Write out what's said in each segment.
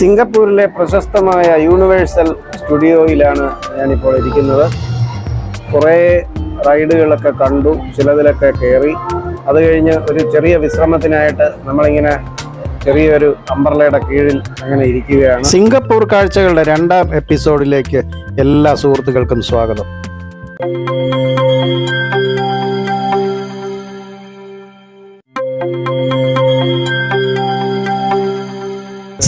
സിംഗപ്പൂരിലെ പ്രശസ്തമായ യൂണിവേഴ്സൽ സ്റ്റുഡിയോയിലാണ് ഞാനിപ്പോൾ ഇരിക്കുന്നത്. കുറേ റൈഡുകളൊക്കെ കണ്ടു ചിലതിലൊക്കെ കയറി. അത് കഴിഞ്ഞ് ഒരു ചെറിയ വിശ്രമത്തിനായിട്ട് നമ്മളിങ്ങനെ ചെറിയൊരു അമ്പർലയുടെ കീഴിൽ അങ്ങനെ ഇരിക്കുകയാണ്. സിംഗപ്പൂർ കാഴ്ചകളുടെ രണ്ടാം എപ്പിസോഡിലേക്ക് എല്ലാ സുഹൃത്തുക്കൾക്കും സ്വാഗതം.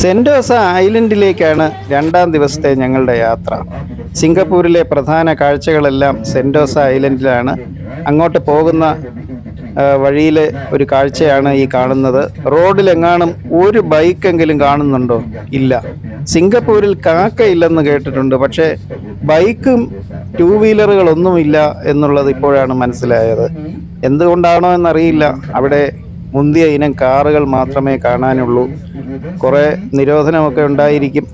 സെന്റോസ ഐലൻഡിലേക്കാണ് രണ്ടാം ദിവസത്തെ ഞങ്ങളുടെ യാത്ര. സിംഗപ്പൂരിലെ പ്രധാന കാഴ്ചകളെല്ലാം സെന്റോസ ഐലൻഡിലാണ്. അങ്ങോട്ട് പോകുന്ന വഴിയിലെ ഒരു കാഴ്ചയാണ് ഈ കാണുന്നത്. റോഡിലെങ്ങാനും ഒരു ബൈക്കെങ്കിലും കാണുന്നുണ്ടോ? ഇല്ല. സിംഗപ്പൂരിൽ കാക്കയില്ലെന്ന് കേട്ടിട്ടുണ്ട്. പക്ഷേ ബൈക്കും ടൂ വീലറുകളൊന്നുമില്ല എന്നുള്ളത് ഇപ്പോഴാണ് മനസ്സിലായത്. എന്തുകൊണ്ടാണോ എന്നറിയില്ല. അവിടെ മുന്തിയ ഇനം കാറുകൾ മാത്രമേ കാണാനുള്ളൂ. കുറേ നിരോധനമൊക്കെ ഉണ്ടായിരിക്കും.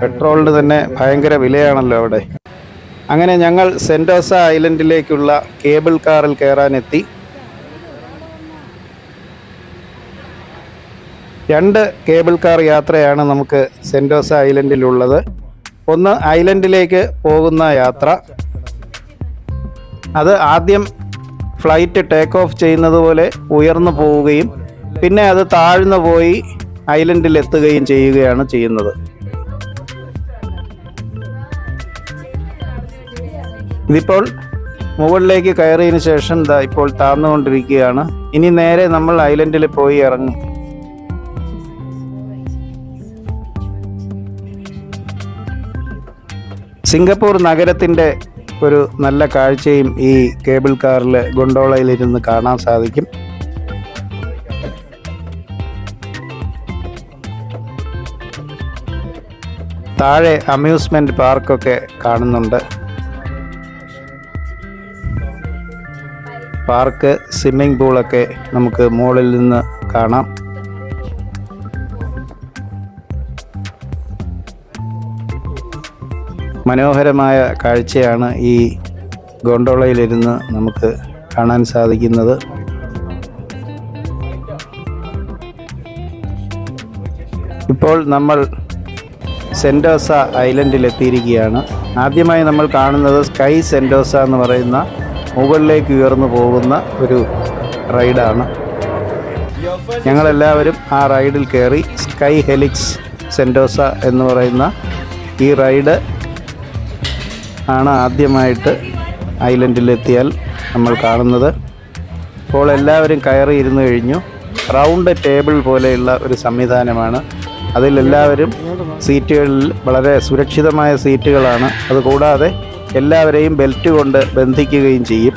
പെട്രോളിന് തന്നെ ഭയങ്കര വിലയാണല്ലോ അവിടെ. അങ്ങനെ ഞങ്ങൾ സെന്റോസ ഐലൻഡിലേക്കുള്ള കേബിൾ കാറിൽ കയറാനെത്തി. രണ്ട് കേബിൾ കാർ യാത്രയാണ് നമുക്ക് സെന്റോസ ഐലൻഡിലുള്ളത്. ഒന്ന് ഐലൻഡിലേക്ക് പോകുന്ന യാത്ര. അത് ആദ്യം ഫ്ലൈറ്റ് ടേക്ക് ഓഫ് ചെയ്യുന്നത് പോലെ ഉയർന്നു പോവുകയും പിന്നെ അത് താഴ്ന്നു പോയി ഐലൻഡിൽ എത്തുകയും ചെയ്യുകയാണ് ചെയ്യുന്നത്. ഇതിപ്പോൾ മുകളിലേക്ക് കയറിയതിന് ശേഷം ഇപ്പോൾ താഴ്ന്നുകൊണ്ടിരിക്കുകയാണ്. ഇനി നേരെ നമ്മൾ ഐലൻഡിൽ പോയി ഇറങ്ങും. സിംഗപ്പൂർ നഗരത്തിന്റെ ഒരു നല്ല കാഴ്ചയും ഈ കേബിൾ കാറിൽ ഗൊണ്ടോളയിലിരുന്ന് കാണാൻ സാധിക്കും. താഴെ അമ്യൂസ്മെന്റ് പാർക്കൊക്കെ കാണുന്നുണ്ട്. പാർക്ക് സ്വിമ്മിംഗ് പൂളൊക്കെ നമുക്ക് മുകളിൽ നിന്ന് കാണാം. മനോഹരമായ കാഴ്ചയാണ് ഈ ഗോണ്ടോളയിലിരുന്ന് നമുക്ക് കാണാൻ സാധിക്കുന്നത്. ഇപ്പോൾ നമ്മൾ സെന്റോസ ഐലൻഡിലെത്തിയിരിക്കുകയാണ്. ആദ്യമായി നമ്മൾ കാണുന്നത് സ്കൈ സെന്റോസ എന്ന് പറയുന്ന മുകളിലേക്ക് ഉയർന്നു പോകുന്ന ഒരു റൈഡാണ്. ഞങ്ങളെല്ലാവരും ആ റൈഡിൽ കയറി സ്കൈ ഹെലിക്സ് സെന്റോസ എന്ന് പറയുന്ന ഈ റൈഡ് ആണ് ആദ്യമായിട്ട് ഐലൻഡിലെത്തിയാൽ നമ്മൾ കാണുന്നത്. ഇപ്പോൾ എല്ലാവരും കയറി ഇരുന്നു കഴിഞ്ഞു. റൗണ്ട് ടേബിൾ പോലെയുള്ള ഒരു സംവിധാനമാണ് അതിലെല്ലാവരും സീറ്റുകളിൽ വളരെ സുരക്ഷിതമായ സീറ്റുകളാണ്. അതുകൂടാതെ എല്ലാവരെയും ബെൽറ്റ് കൊണ്ട് ബന്ധിക്കുകയും ചെയ്യും.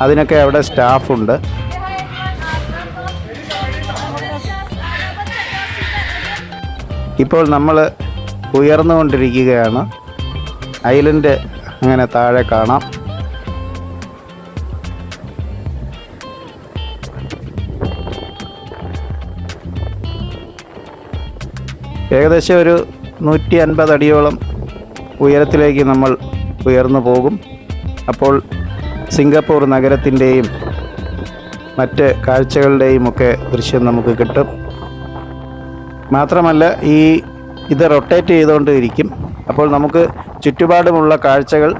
അതിനൊക്കെ അവിടെ സ്റ്റാഫുണ്ട് ഇപ്പോൾ നമ്മൾ ഉയർന്നുകൊണ്ടിരിക്കുകയാണ്. ഐലൻഡ് അങ്ങനെ താഴെ കാണാം. ഏകദേശം ഒരു നൂറ്റി അൻപത് അടിയോളം ഉയരത്തിലേക്ക് നമ്മൾ ഉയർന്നു പോകും. അപ്പോൾ സിംഗപ്പൂർ നഗരത്തിന്റെയും മറ്റ് കാഴ്ചകളുടെയും ഒക്കെ ദൃശ്യം നമുക്ക് കിട്ടും. മാത്രമല്ല ഈ ഇത് റൊട്ടേറ്റ് ചെയ്തുകൊണ്ടിരിക്കും. അപ്പോൾ നമുക്ക് ചുറ്റുപാടുമുള്ള കാഴ്ചകൾ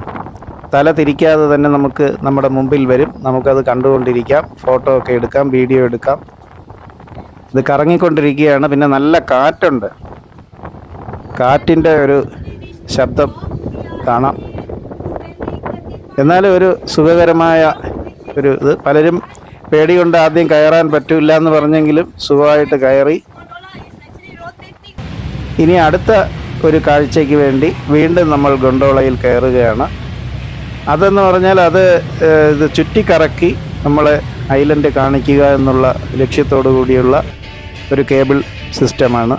തല തിരിക്കാതെ തന്നെ നമുക്ക് നമ്മുടെ മുമ്പിൽ വരും. നമുക്കത് കണ്ടുകൊണ്ടിരിക്കാം. ഫോട്ടോ ഒക്കെ എടുക്കാം വീഡിയോ എടുക്കാം. ഇത് കറങ്ങിക്കൊണ്ടിരിക്കുകയാണ്. പിന്നെ നല്ല കാറ്റുണ്ട്. കാറ്റിന്റെ ഒരു ശബ്ദം കാണാം. എന്നാലും ഒരു സുഖകരമായ ഒരു ഇത്. പലരും പേടി കൊണ്ട് ആദ്യം കയറാൻ പറ്റില്ല എന്ന് പറഞ്ഞെങ്കിലും സുഖമായിട്ട് കയറി. ഇനി അടുത്ത ഒരു കാഴ്ചയ്ക്ക് വേണ്ടി വീണ്ടും നമ്മൾ ഗൊണ്ടോളയിൽ കയറുകയാണ്. അതെന്ന് പറഞ്ഞാൽ അത് ഇത് ചുറ്റിക്കറക്കി നമ്മളെ ഐലൻഡ് കാണിക്കുക എന്നുള്ള ലക്ഷ്യത്തോടു കൂടിയുള്ള ഒരു കേബിൾ സിസ്റ്റമാണ്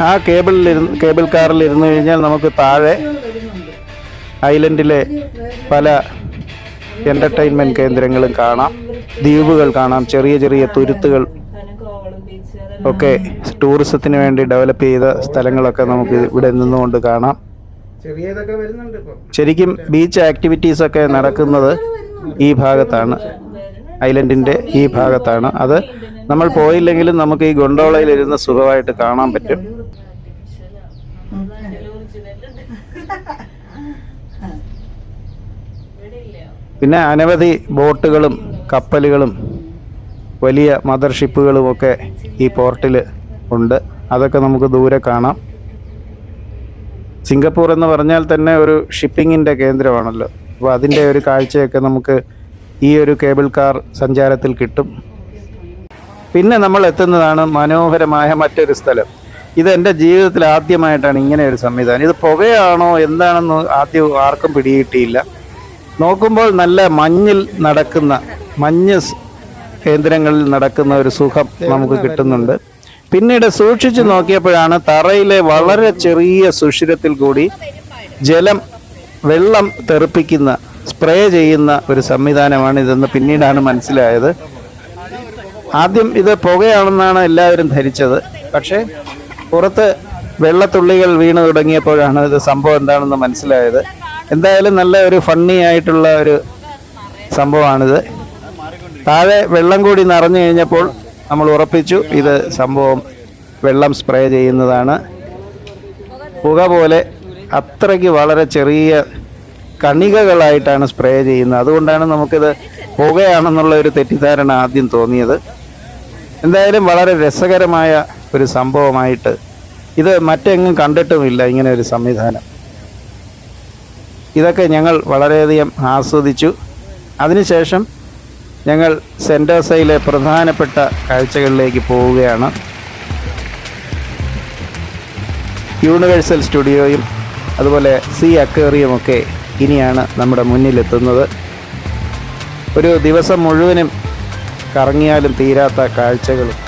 ആ കേബിളിൽ കേബിൾ കാറിൽ ഇരുന്ന് കഴിഞ്ഞാൽ നമുക്ക് താഴെ ഐലൻഡിലെ പല എന്റർടൈൻമെന്റ് കേന്ദ്രങ്ങളും കാണാം. ദ്വീപുകൾ കാണാം. ചെറിയ ചെറിയ തുരുത്തുകൾ ഒക്കെ ടൂറിസത്തിന് വേണ്ടി ഡെവലപ്പ് ചെയ്ത സ്ഥലങ്ങളൊക്കെ നമുക്ക് ഇവിടെ നിന്നുകൊണ്ട് കാണാം. ശരിക്കും ബീച്ച് ആക്ടിവിറ്റീസ് ഒക്കെ നടക്കുന്നത് ഈ ഭാഗത്താണ്. ഐലൻഡിന്റെ ഈ ഭാഗത്താണ്. അത് നമ്മൾ പോയില്ലെങ്കിലും നമുക്ക് ഈ ഗൊണ്ടോളയിലിരുന്ന് സുഖമായിട്ട് കാണാൻ പറ്റും. പിന്നെ അനവധി ബോട്ടുകളും കപ്പലുകളും വലിയ മദർഷിപ്പുകളുമൊക്കെ ഈ പോർട്ടിൽ ഉണ്ട്. അതൊക്കെ നമുക്ക് ദൂരെ കാണാം. സിംഗപ്പൂർ എന്ന് പറഞ്ഞാൽ തന്നെ ഒരു ഷിപ്പിങ്ങിന്റെ കേന്ദ്രമാണല്ലോ. അപ്പോൾ അതിന്റെ ഒരു കാഴ്ചയൊക്കെ നമുക്ക് ഈ ഒരു കേബിൾ കാർ സഞ്ചാരത്തിൽ കിട്ടും. പിന്നെ നമ്മൾ എത്തുന്നതാണ് മനോഹരമായ മറ്റൊരു സ്ഥലം. ഇത് എന്റെ ജീവിതത്തിൽ ആദ്യമായിട്ടാണ് ഇങ്ങനെ ഒരു സംവിധാനം. ഇത് പുകയാണോ? എന്താണെന്ന് ആദ്യം ആർക്കും പിടികിട്ടിയില്ല. നോക്കുമ്പോൾ നല്ല മഞ്ഞിൽ നടക്കുന്ന മഞ്ഞ് കേന്ദ്രങ്ങളിൽ നടക്കുന്ന ഒരു സുഖം നമുക്ക് കിട്ടുന്നുണ്ട്. പിന്നീട് സൂക്ഷിച്ചു നോക്കിയപ്പോഴാണ് തറയിലെ വളരെ ചെറിയ സുഷിരത്തിൽ കൂടി ജലം വെള്ളം തെറിപ്പിക്കുന്ന സ്പ്രേ ചെയ്യുന്ന ഒരു സംവിധാനമാണ് ഇതെന്ന് പിന്നീടാണ് മനസ്സിലായത്. ആദ്യം ഇത് പുകയാണെന്നാണ് എല്ലാവരും ധരിച്ചത്. പക്ഷേ പുറത്ത് വെള്ളത്തുള്ളികൾ വീണു തുടങ്ങിയപ്പോഴാണ് ഇത് സംഭവം എന്താണെന്ന് മനസ്സിലായത്. എന്തായാലും നല്ല ഒരു ഫണ്ണി ആയിട്ടുള്ള ഒരു സംഭവമാണിത്. താഴെ വെള്ളം കൂടി നിറഞ്ഞു കഴിഞ്ഞപ്പോൾ നമ്മൾ ഉറപ്പിച്ചു ഇത് സംഭവം വെള്ളം സ്പ്രേ ചെയ്യുന്നതാണ്. പുക പോലെ അത്രയ്ക്ക് വളരെ ചെറിയ കണികകളായിട്ടാണ് സ്പ്രേ ചെയ്യുന്നത്. അതുകൊണ്ടാണ് നമുക്കിത് പുകയാണെന്നുള്ള ഒരു തെറ്റിദ്ധാരണ ആദ്യം തോന്നിയത്. എന്തായാലും വളരെ രസകരമായ ഒരു സംഭവമായിട്ട് ഇത് മറ്റെങ്ങും കണ്ടിട്ടുമില്ല ഇങ്ങനെ ഒരു സംവിധാനം. ഇതൊക്കെ ഞങ്ങൾ വളരെയധികം ആസ്വദിച്ചു. അതിനുശേഷം ഞങ്ങൾ സെന്റോസയിലെ പ്രധാനപ്പെട്ട കാഴ്ചകളിലേക്ക് പോവുകയാണ്. യൂണിവേഴ്സൽ സ്റ്റുഡിയോയും അതുപോലെ സി അക്വേറിയുമൊക്കെ ഇനിയാണ് നമ്മുടെ മുന്നിലെത്തുന്നത്. ഒരു ദിവസം മുഴുവനും കറങ്ങിയാലും തീരാത്ത കാഴ്ചകളും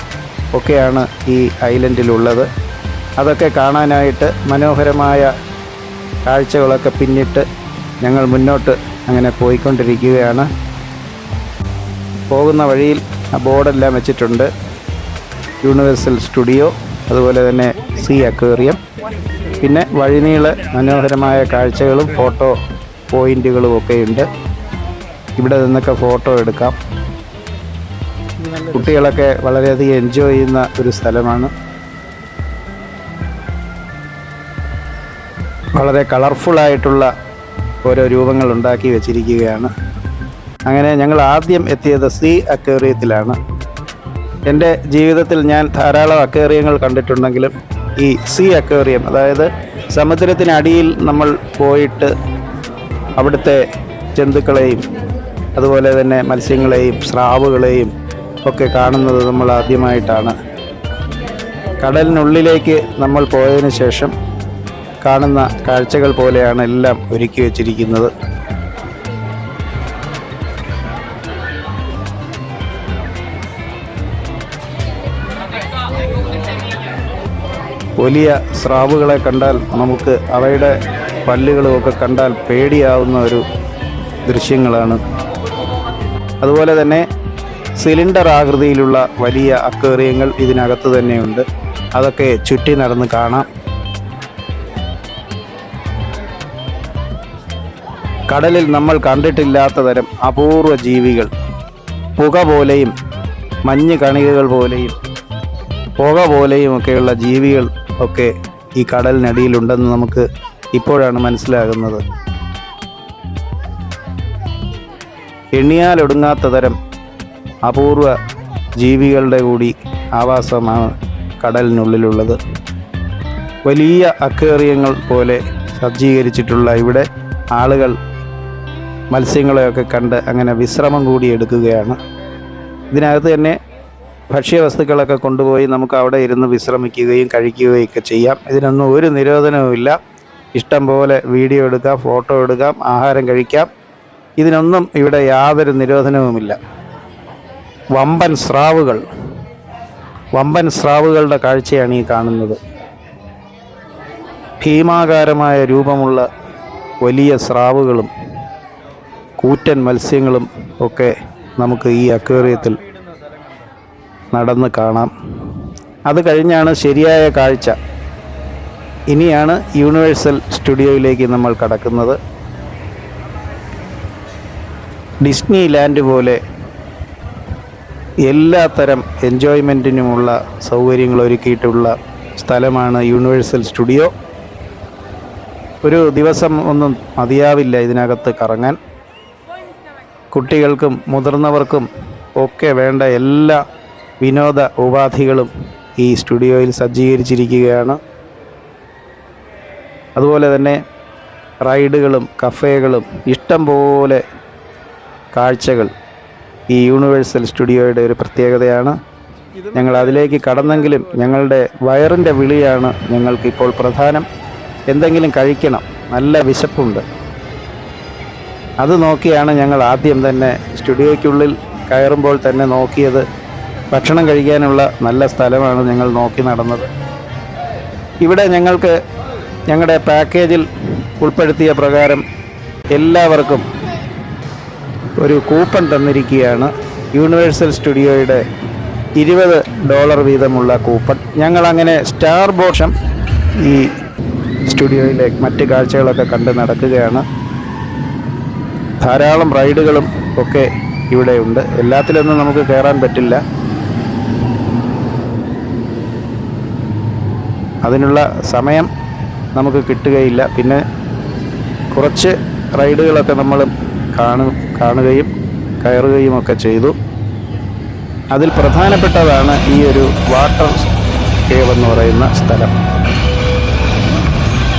ഒക്കെയാണ് ഈ ഐലൻഡിലുള്ളത്. അതൊക്കെ കാണാനായിട്ട് മനോഹരമായ കാഴ്ചകളൊക്കെ പിന്നിട്ട് ഞങ്ങൾ മുന്നോട്ട് അങ്ങനെ പോയിക്കൊണ്ടിരിക്കുകയാണ്. പോകുന്ന വഴിയിൽ ആ ബോർഡെല്ലാം വെച്ചിട്ടുണ്ട്. യൂണിവേഴ്സൽ സ്റ്റുഡിയോ അതുപോലെ തന്നെ സി അക്വേറിയം. പിന്നെ വഴിനീള മനോഹരമായ കാഴ്ചകളും ഫോട്ടോ പോയിന്റുകളും ഒക്കെയുണ്ട്. ഇവിടെ നിന്നൊക്കെ ഫോട്ടോ എടുക്കാം. കുട്ടികളൊക്കെ വളരെയധികം എൻജോയ് ചെയ്യുന്ന ഒരു സ്ഥലമാണ്. വളരെ കളർഫുൾ ആയിട്ടുള്ള ഓരോ രൂപങ്ങൾ ഉണ്ടാക്കി വെച്ചിരിക്കുകയാണ്. അങ്ങനെ ഞങ്ങൾ ആദ്യം എത്തിയത് സീ അക്വേറിയത്തിലാണ്. എന്റെ ജീവിതത്തിൽ ഞാൻ ധാരാളം അക്വേറിയങ്ങൾ കണ്ടിട്ടുണ്ടെങ്കിലും ഈ സീ അക്വേറിയം അതായത് സമുദ്രത്തിനടിയിൽ നമ്മൾ പോയിട്ട് അവിടുത്തെ ജന്തുക്കളെയും അതുപോലെ തന്നെ മത്സ്യങ്ങളെയും സ്രാവുകളെയും ഒക്കെ കാണുന്നത് നമ്മൾ ആദ്യമായിട്ടാണ്. കടലിനുള്ളിലേക്ക് നമ്മൾ പോയതിന് ശേഷം കാണുന്ന കാഴ്ചകൾ പോലെയാണ് എല്ലാം ഒരുക്കി വച്ചിരിക്കുന്നത്. വലിയ സ്രാവുകളെ കണ്ടാൽ നമുക്ക് അവയുടെ പല്ലുകളുമൊക്കെ കണ്ടാൽ പേടിയാവുന്ന ഒരു ദൃശ്യങ്ങളാണ്. അതുപോലെ തന്നെ സിലിണ്ടർ ആകൃതിയിലുള്ള വലിയ അക്വേറിയങ്ങൾ ഇതിനകത്ത് തന്നെയുണ്ട്. അതൊക്കെ ചുറ്റി നടന്ന് കാണാം. കടലിൽ നമ്മൾ കണ്ടിട്ടില്ലാത്ത തരം അപൂർവ ജീവികൾ. പുക പോലെയും മഞ്ഞ് കണികകൾ പോലെയും പുക പോലെയും ഒക്കെയുള്ള ജീവികൾ ഒക്കെ ഈ കടലിനടിയിലുണ്ടെന്ന് നമുക്ക് ഇപ്പോഴാണ് മനസ്സിലാകുന്നത്. എണ്ണിയാലൊടുങ്ങാത്ത തരം അപൂർവ ജീവികളുടെ കൂടി ആവാസമാണ് കടലിനുള്ളിലുള്ളത്. വലിയ അക്വേറിയങ്ങൾ പോലെ സജ്ജീകരിച്ചിട്ടുള്ള ഇവിടെ ആളുകൾ മത്സ്യങ്ങളെയൊക്കെ കണ്ട് അങ്ങനെ വിശ്രമം കൂടി എടുക്കുകയാണ്. ഇതിനകത്ത് തന്നെ ഭക്ഷ്യവസ്തുക്കളൊക്കെ കൊണ്ടുപോയി നമുക്ക് അവിടെ ഇരുന്ന് വിശ്രമിക്കുകയും കഴിക്കുകയും ഒക്കെ ചെയ്യാം. ഇതിനൊന്നും ഒരു നിരോധനവുമില്ല ഇഷ്ടം പോലെ വീഡിയോ എടുക്കാം ഫോട്ടോ എടുക്കാം ആഹാരം കഴിക്കാം. ഇതിനൊന്നും ഇവിടെ യാതൊരു നിരോധനവുമില്ല. വമ്പൻ സ്രാവുകൾ വമ്പൻ സ്രാവുകളുടെ കാഴ്ചയാണ് ഈ കാണുന്നത്. ഭീമാകാരമായ രൂപമുള്ള വലിയ സ്രാവുകളും കൂറ്റൻ മത്സ്യങ്ങളും ഒക്കെ നമുക്ക് ഈ അക്വേറിയത്തിൽ നടന്ന് കാണാം. അത് കഴിഞ്ഞാണ് ശരിയായ കാഴ്ച. ഇനിയാണ് യൂണിവേഴ്സൽ സ്റ്റുഡിയോയിലേക്ക് നമ്മൾ കടക്കുന്നത്. ഡിസ്നി ലാൻഡ് പോലെ എല്ലാത്തരം എൻജോയ്മെന്റിനുമുള്ള സൗകര്യങ്ങൾ ഒരുക്കിയിട്ടുള്ള സ്ഥലമാണ് യൂണിവേഴ്സൽ സ്റ്റുഡിയോ. ഒരു ദിവസം ഒന്നും മതിയാവില്ല ഇതിനകത്ത് കറങ്ങാൻ. കുട്ടികൾക്കും മുതിർന്നവർക്കും ഒക്കെ വേണ്ട എല്ലാ വിനോദ ഉപാധികളും ഈ സ്റ്റുഡിയോയിൽ സജ്ജീകരിച്ചിരിക്കുകയാണ്. അതുപോലെ തന്നെ റൈഡുകളും കഫേകളും ഇഷ്ടം പോലെ കാഴ്ചകൾ ഈ യൂണിവേഴ്സൽ സ്റ്റുഡിയോയുടെ ഒരു പ്രത്യേകതയാണ്. ഞങ്ങൾ അതിലേക്ക് കടന്നെങ്കിലും ഞങ്ങളുടെ വയറിന്റെ വിളിയാണ് ഞങ്ങൾക്കിപ്പോൾ പ്രധാനം. എന്തെങ്കിലും കഴിക്കണം. നല്ല വിശപ്പുണ്ട്. അത് നോക്കിയാണ് ഞങ്ങൾ ആദ്യം തന്നെ സ്റ്റുഡിയോയ്ക്കുള്ളിൽ കയറുമ്പോൾ തന്നെ നോക്കിയത് ഭക്ഷണം കഴിക്കാനുള്ള നല്ല സ്ഥലമാണ് ഞങ്ങൾ നോക്കി നടന്നത്. ഇവിടെ ഞങ്ങൾക്ക് ഞങ്ങളുടെ പാക്കേജിൽ ഉൾപ്പെടുത്തിയ പ്രകാരം എല്ലാവർക്കും ഒരു കൂപ്പൺ തന്നിരിക്കുകയാണ്. യൂണിവേഴ്സൽ സ്റ്റുഡിയോയുടെ ഇരുപത് ഡോളർ വീതമുള്ള കൂപ്പൺ. ഞങ്ങളങ്ങനെ സ്റ്റാർ ബോഷം ഈ സ്റ്റുഡിയോയിലെ മറ്റ് കാഴ്ചകളൊക്കെ കണ്ട് നടക്കുകയാണ്. ധാരാളം റൈഡുകളും ഒക്കെ ഇവിടെയുണ്ട് എല്ലാത്തിലൊന്നും നമുക്ക് കയറാൻ പറ്റില്ല. അതിനുള്ള സമയം നമുക്ക് കിട്ടുകയില്ല. പിന്നെ കുറച്ച് റൈഡുകളൊക്കെ നമ്മൾ കാണു കാണുകയും കയറുകയും ഒക്കെ ചെയ്തു. അതിൽ പ്രധാനപ്പെട്ടതാണ് ഈ ഒരു വാട്ടർ കേവ് എന്ന് പറയുന്ന സ്ഥലം.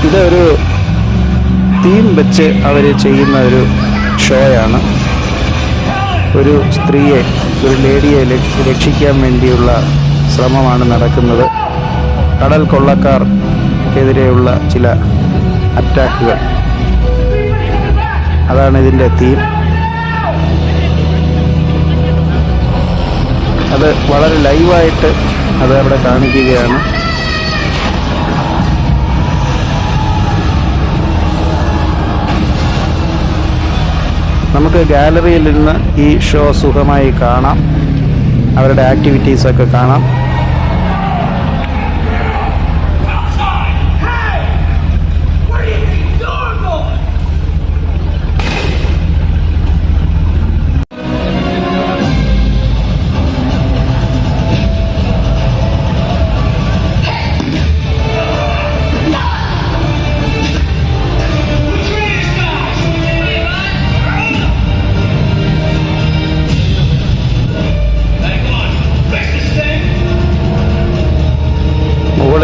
ഇതൊരു തീം വെച്ച് അവർ ചെയ്യുന്ന ഒരു ഷോയാണ്. ഒരു സ്ത്രീയെ ഒരു ലേഡിയെ രക്ഷിക്കാൻ വേണ്ടിയുള്ള ശ്രമമാണ് നടക്കുന്നത്. കടൽ കൊള്ളക്കാർക്കെതിരെയുള്ള ചില അറ്റാക്കുകൾ. അതാണ് ഇതിന്റെ തീം. അത് വളരെ ലൈവായിട്ട് അത് അവിടെ കാണിക്കുകയാണ്. നമുക്ക് ഗാലറിയിൽ നിന്ന് ഈ ഷോ സുഖമായി കാണാം. അവരുടെ ആക്ടിവിറ്റീസൊക്കെ കാണാം.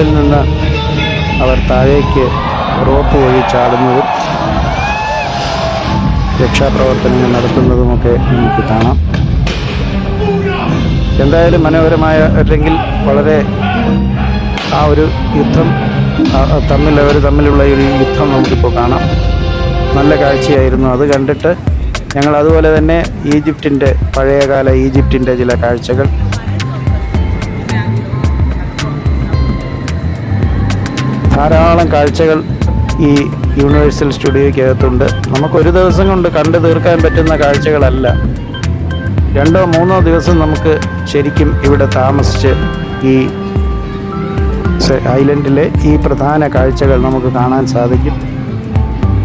മുകളിൽ നിന്ന് അവർ താഴേക്ക് റോപ്പ് വഴി ചാടുന്നതും രക്ഷാപ്രവർത്തനങ്ങൾ നടത്തുന്നതുമൊക്കെ നമുക്ക് കാണാം. എന്തായാലും മനോഹരമായ അല്ലെങ്കിൽ വളരെ ആ ഒരു യുദ്ധം തമ്മിൽ അവർ തമ്മിലുള്ള ഒരു യുദ്ധം നമുക്കിപ്പോൾ കാണാം. നല്ല കാഴ്ചയായിരുന്നു. അത് കണ്ടിട്ട് ഞങ്ങൾ അതുപോലെ തന്നെ ഈജിപ്തിന്റെ പഴയകാല ഈജിപ്തിന്റെ ചില കാഴ്ചകൾ ധാരാളം കാഴ്ചകൾ ഈ യൂണിവേഴ്സൽ സ്റ്റുഡിയോയ്ക്കകത്തുണ്ട്. നമുക്കൊരു ദിവസം കൊണ്ട് കണ്ടു തീർക്കാൻ പറ്റുന്ന കാഴ്ചകളല്ല. രണ്ടോ മൂന്നോ ദിവസം നമുക്ക് ശരിക്കും ഇവിടെ താമസിച്ച് ഈ ഐലൻഡിലെ ഈ പ്രധാന കാഴ്ചകൾ നമുക്ക് കാണാൻ സാധിക്കും.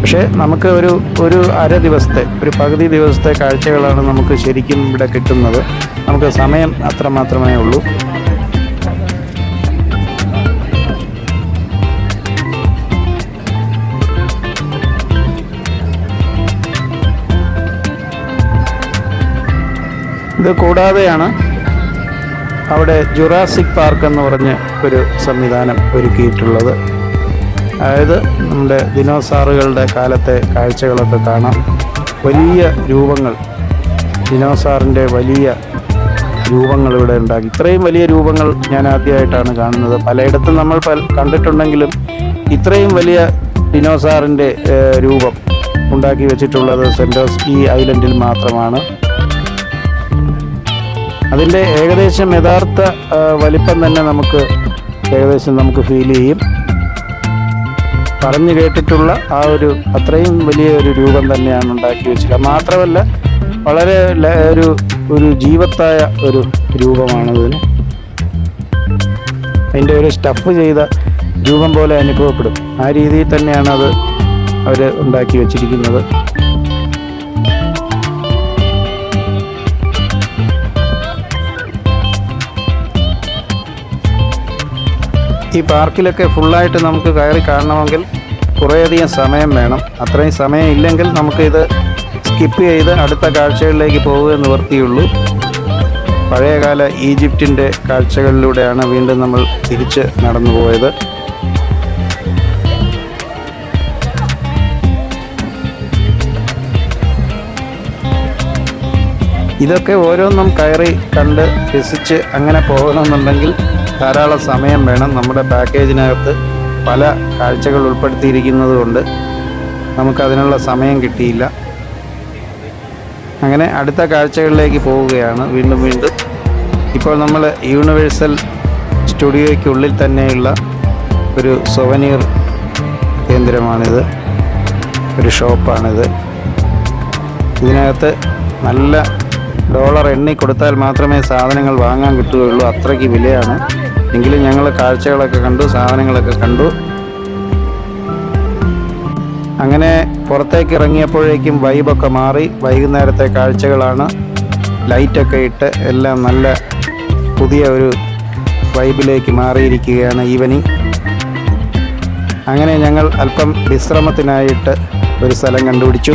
പക്ഷേ നമുക്ക് ഒരു ഒരു അര ദിവസത്തെ ഒരു പകുതി ദിവസത്തെ കാഴ്ചകളാണ് നമുക്ക് ശരിക്കും ഇവിടെ കിട്ടുന്നത്. നമുക്ക് സമയം അത്രമാത്രമേ ഉള്ളൂ. ഇത് കൂടാതെയാണ് അവിടെ ജുറാസിക് പാർക്ക് എന്ന് പറഞ്ഞ് ഒരു സംവിധാനം ഒരുക്കിയിട്ടുള്ളത്. അതായത് നമ്മുടെ ദിനോസാറുകളുടെ കാലത്തെ കാഴ്ചകളൊക്കെ കാണാം. വലിയ രൂപങ്ങൾ ദിനോസാറിന്റെ വലിയ രൂപങ്ങൾ ഇവിടെ ഉണ്ടാക്കി. ഇത്രയും വലിയ രൂപങ്ങൾ ഞാൻ ആദ്യമായിട്ടാണ് കാണുന്നത്. പലയിടത്തും നമ്മൾ കണ്ടിട്ടുണ്ടെങ്കിലും ഇത്രയും വലിയ ഡിനോസാറിന്റെ രൂപം ഉണ്ടാക്കി വെച്ചിട്ടുള്ളത് സെന്റോസ് ഈ ഐലൻഡിൽ മാത്രമാണ്. അതിന്റെ ഏകദേശം യഥാർത്ഥ വലിപ്പം തന്നെ നമുക്ക് ഏകദേശം നമുക്ക് ഫീൽ ചെയ്യും. പറഞ്ഞു കേട്ടിട്ടുള്ള ആ ഒരു അത്രയും വലിയ ഒരു രൂപം തന്നെയാണ് ഉണ്ടാക്കി വെച്ചത് മാത്രമല്ല വളരെ ഒരു ഒരു ജീവത്തായ ഒരു രൂപമാണ് ഇതിന് അതിന്റെ ഒരു സ്റ്റഫ് ചെയ്ത രൂപം പോലെ അനുഭവപ്പെടും. ആ രീതിയിൽ തന്നെയാണ് അത് അവർ ഉണ്ടാക്കി വെച്ചിരിക്കുന്നത്. ഈ പാർക്കിലൊക്കെ ഫുള്ളായിട്ട് നമുക്ക് കയറി കാണണമെങ്കിൽ കുറേയധികം സമയം വേണം. അത്രയും സമയം ഇല്ലെങ്കിൽ നമുക്കിത് സ്കിപ്പ് ചെയ്ത് അടുത്ത കാഴ്ചകളിലേക്ക് പോവുക നിവർത്തിയുള്ളൂ പഴയകാല ഈജിപ്തിന്റെ കാഴ്ചകളിലൂടെയാണ് വീണ്ടും നമ്മൾ തിരിച്ച് നടന്നു പോയത്. ഇതൊക്കെ ഓരോന്നും കയറി കണ്ട് രസിച്ച് അങ്ങനെ പോകണമെന്നുണ്ടെങ്കിൽ ധാരാളം സമയം വേണം നമ്മുടെ പാക്കേജിനകത്ത് പല കാഴ്ചകൾ ഉൾപ്പെടുത്തിയിരിക്കുന്നത് കൊണ്ട് നമുക്കതിനുള്ള സമയം കിട്ടിയില്ല. അങ്ങനെ അടുത്ത കാഴ്ചകളിലേക്ക് പോവുകയാണ് വീണ്ടും വീണ്ടും. ഇപ്പോൾ നമ്മൾ യൂണിവേഴ്സൽ സ്റ്റുഡിയോയ്ക്കുള്ളിൽ തന്നെയുള്ള ഒരു സൊവനീർ കേന്ദ്രമാണിത്. ഒരു ഷോപ്പാണിത്. ഇതിനകത്ത് നല്ല ഡോളർ എണ്ണി കൊടുത്താൽ മാത്രമേ സാധനങ്ങൾ വാങ്ങാൻ കിട്ടുകയുള്ളൂ. അത്രയ്ക്ക് വിലയാണ്. എങ്കിലും ഞങ്ങൾ കാഴ്ചകളൊക്കെ കണ്ടു സാധനങ്ങളൊക്കെ കണ്ടു. അങ്ങനെ പുറത്തേക്ക് ഇറങ്ങിയപ്പോഴേക്കും വൈബൊക്കെ മാറി. വൈകുന്നേരത്തെ കാഴ്ചകളാണ്. ലൈറ്റൊക്കെ ഇട്ട് എല്ലാം നല്ല പുതിയ ഒരു വൈബിലേക്ക് മാറിയിരിക്കുകയാണ് ഈവനിങ് അങ്ങനെ ഞങ്ങൾ അല്പം വിശ്രമത്തിനായിട്ട് ഒരു സ്ഥലം കണ്ടുപിടിച്ചു.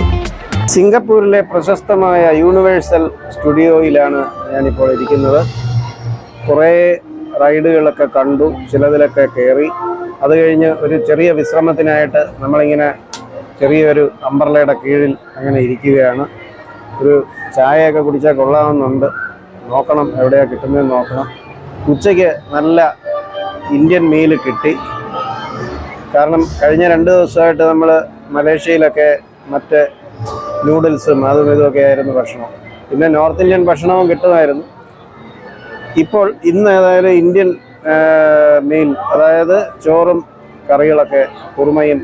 സിംഗപ്പൂരിലെ പ്രശസ്തമായ യൂണിവേഴ്സൽ സ്റ്റുഡിയോയിലാണ് ഞാനിപ്പോൾ ഇരിക്കുന്നത്. കുറേ റൈഡുകളൊക്കെ കണ്ടു ചിലതിലൊക്കെ കയറി അത് കഴിഞ്ഞ് ഒരു ചെറിയ വിശ്രമത്തിനായിട്ട് നമ്മളിങ്ങനെ ചെറിയൊരു അമ്പർലയുടെ കീഴിൽ അങ്ങനെ ഇരിക്കുകയാണ്. ഒരു ചായയൊക്കെ കുടിച്ചാൽ കൊള്ളാമെന്നുണ്ട്. നോക്കണം എവിടെയാണ് കിട്ടുന്നതെന്ന് നോക്കണം. ഉച്ചയ്ക്ക് നല്ല ഇന്ത്യൻ മീൽ കിട്ടി. കാരണം കഴിഞ്ഞ രണ്ട് ദിവസമായിട്ട് നമ്മൾ മലേഷ്യയിലൊക്കെ മറ്റ് നൂഡിൽസും അതും ഇതുമൊക്കെ ആയിരുന്നു ഭക്ഷണം. പിന്നെ നോർത്ത് ഇന്ത്യൻ ഭക്ഷണവും കിട്ടുമായിരുന്നു. ഇപ്പോൾ ഇന്ന് ഏതായാലും ഇന്ത്യൻ മീൻ അതായത് ചോറും കറികളൊക്കെ കുറുമയും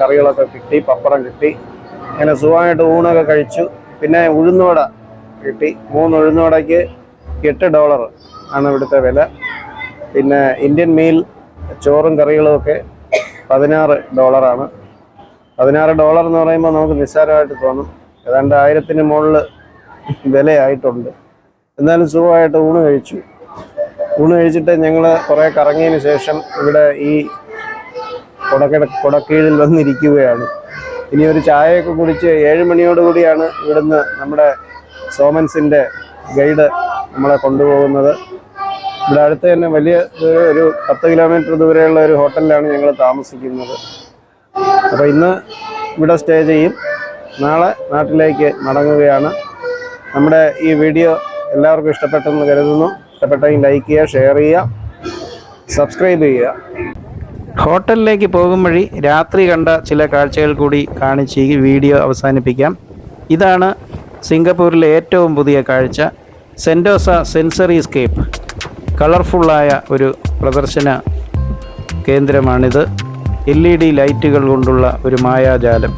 കറികളൊക്കെ കിട്ടി പപ്പടം കിട്ടി. അങ്ങനെ സുഖമായിട്ട് ഊണൊക്കെ കഴിച്ചു. പിന്നെ ഉഴുന്നോട കിട്ടി. മൂന്ന് ഉഴുന്നുവടയ്ക്ക് എട്ട് ഡോളർ ആണ് ഇവിടുത്തെ വില. പിന്നെ ഇന്ത്യൻ മീൽ ചോറും കറികളുമൊക്കെ പതിനാറ് ഡോളറാണ് പതിനാറ് ഡോളർ എന്ന് പറയുമ്പോൾ നമുക്ക് നിസ്സാരമായിട്ട് തോന്നും. ഏതാണ്ട് ആയിരത്തിന് മുകളിൽ വിലയായിട്ടുണ്ട്. എന്നാലും സുഖമായിട്ട് ഊണ് കഴിച്ചു. ഊണ് കഴിച്ചിട്ട് ഞങ്ങൾ കുറേ കറങ്ങിയതിന് ശേഷം ഇവിടെ ഈ കൊടക്കിട കൊടക്കീഴിൽ വന്നിരിക്കുകയാണ്. ഇനി ഒരു ചായയൊക്കെ കുടിച്ച് ഏഴ് മണിയോടുകൂടിയാണ് ഇവിടുന്ന് നമ്മുടെ സോമൻസിന്റെ ഗൈഡ് നമ്മളെ കൊണ്ടുപോകുന്നത്. ഇവിടെ അടുത്ത് തന്നെ വലിയ ഒരു- പത്ത് കിലോമീറ്റർ ദൂരെയുള്ള ഒരു ഹോട്ടലിലാണ് ഞങ്ങൾ താമസിക്കുന്നത്. അപ്പോൾ ഇന്ന് ഇവിടെ സ്റ്റേ ചെയ്യും. നാളെ നാട്ടിലേക്ക് മടങ്ങുകയാണ്. നമ്മുടെ ഈ വീഡിയോ എല്ലാവർക്കും ഇഷ്ടപ്പെട്ടെന്ന് കരുതുന്നു. ഇഷ്ടപ്പെട്ടെങ്കിൽ ലൈക്ക് ചെയ്യുക ഷെയർ ചെയ്യുക സബ്സ്ക്രൈബ് ചെയ്യുക. ഹോട്ടലിലേക്ക് പോകും വഴി രാത്രി കണ്ട ചില കാഴ്ചകൾ കൂടി കാണിച്ച് ഈ വീഡിയോ അവസാനിപ്പിക്കാം. ഇതാണ് സിംഗപ്പൂരിലെ ഏറ്റവും പുതിയ കാഴ്ച. സെന്റോസ സെൻസറി സ്കേപ്പ് കളർഫുള്ളായ ഒരു പ്രദർശന കേന്ദ്രമാണിത്. എൽ ഇ ഡി ലൈറ്റുകൾ കൊണ്ടുള്ള ഒരു മായാജാലം.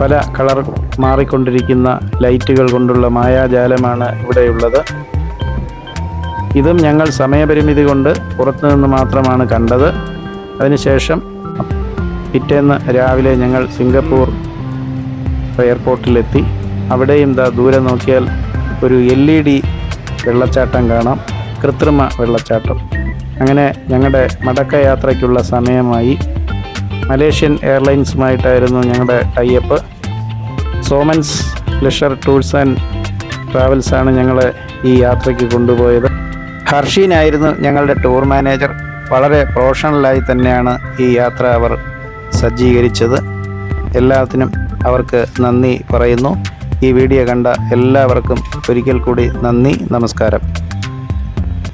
പല കളർ മാറിക്കൊണ്ടിരിക്കുന്ന ലൈറ്റുകൾ കൊണ്ടുള്ള മായാജാലമാണ് ഇവിടെയുള്ളത്. ഇതും ഞങ്ങൾ സമയപരിമിതി കൊണ്ട് പുറത്തുനിന്ന് മാത്രമാണ് കണ്ടത്. അതിനുശേഷം പിറ്റേന്ന് രാവിലെ ഞങ്ങൾ സിംഗപ്പൂർ എയർപോർട്ടിലെത്തി. അവിടെയും ദാ ദൂരെ നോക്കിയാൽ ഒരു എൽ ഇ ഡി വെള്ളച്ചാട്ടം കാണാം. കൃത്രിമ വെള്ളച്ചാട്ടം. അങ്ങനെ ഞങ്ങളുടെ മടക്കയാത്രയ്ക്കുള്ള സമയമായി. മലേഷ്യൻ എയർലൈൻസുമായിട്ടായിരുന്നു ഞങ്ങളുടെ ടൈപ്പ് സോമൻസ് ലെഷർ ടൂർസ് ആൻഡ് ട്രാവൽസാണ് ഞങ്ങളെ ഈ യാത്രയ്ക്ക് കൊണ്ടുപോയത്. ഹർഷീനായിരുന്നു ഞങ്ങളുടെ ടൂർ മാനേജർ. വളരെ പ്രൊഫഷണലായി തന്നെയാണ് ഈ യാത്ര അവർ സജ്ജീകരിച്ചത്. എല്ലാത്തിനും അവർക്ക് നന്ദി പറയുന്നു. ഈ വീഡിയോ കണ്ട എല്ലാവർക്കും ഒരിക്കൽ കൂടി നന്ദി നമസ്കാരം.